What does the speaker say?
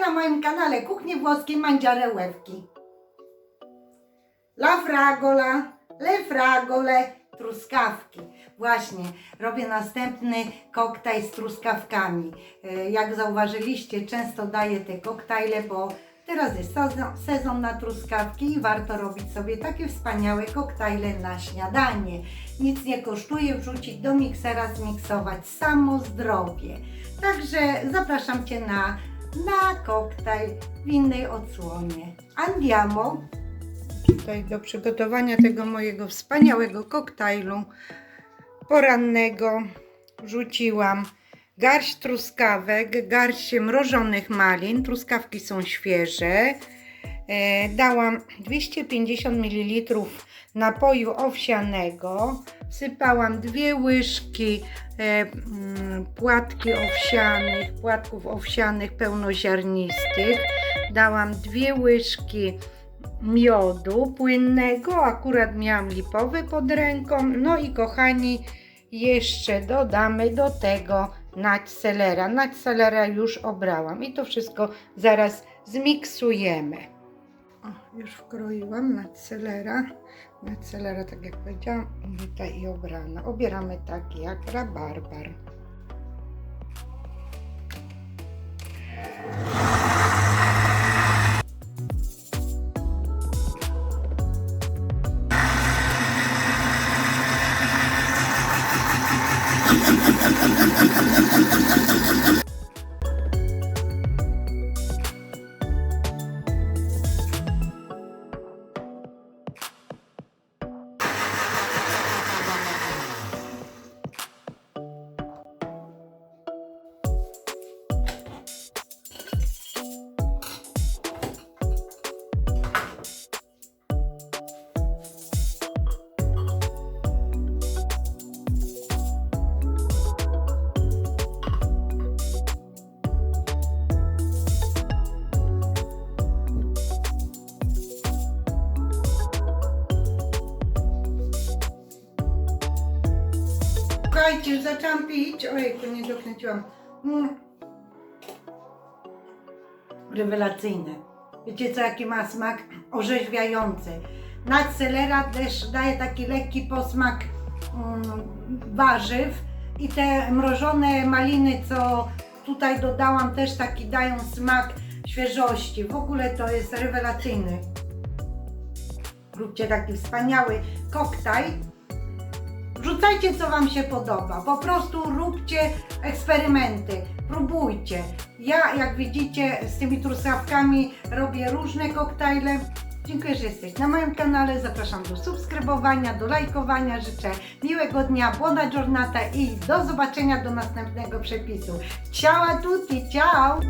na moim kanale Kuchni Włoskiej Mandziare Łewki. La fragola, le fragole, truskawki. Właśnie, robię następny koktajl z truskawkami. E, Jak zauważyliście, często daję te koktajle, bo teraz jest sezon, sezon na truskawki i warto robić sobie takie wspaniałe koktajle na śniadanie. Nic nie kosztuje, wrzucić do miksera, zmiksować. Samo zdrowie. Także zapraszam Cię na, na koktajl w innej odsłonie. Andiamo! Tutaj do przygotowania tego mojego wspaniałego koktajlu porannego wrzuciłam garść truskawek, garść mrożonych malin. Truskawki są świeże. E, dałam 250 ml napoju owsianego. Wsypałam dwie łyżki e, mm, płatki owsianych, płatków owsianych pełnoziarnistych. Dałam dwie łyżki miodu płynnego, akurat miałam lipowy pod ręką. No i kochani, jeszcze dodamy do tego naccelera. Naccelera już obrałam i to wszystko zaraz zmiksujemy. O, już wkroiłam naccelera. Naccelera, tak jak powiedziałam, umyta i obrana. Obieramy tak jak rabarbar. Słuchajcie, zaczęłam pić. Ojejku, nie dokręciłam. Mm. Rewelacyjne. Wiecie co, jaki ma smak? Orzeźwiający. Naccelera też daje taki lekki posmak mm, warzyw i te mrożone maliny, co tutaj dodałam, też taki dają smak świeżości. W ogóle to jest rewelacyjny. Róbcie taki wspaniały koktajl. Wrzucajcie, co Wam się podoba. Po prostu róbcie eksperymenty, próbujcie. Ja, jak widzicie, z tymi truskawkami robię różne koktajle. Dziękuję, że jesteś na moim kanale. Zapraszam do subskrybowania, do lajkowania. Życzę miłego dnia, buona giornata i do zobaczenia do następnego przepisu. Ciao a tutti, ciao!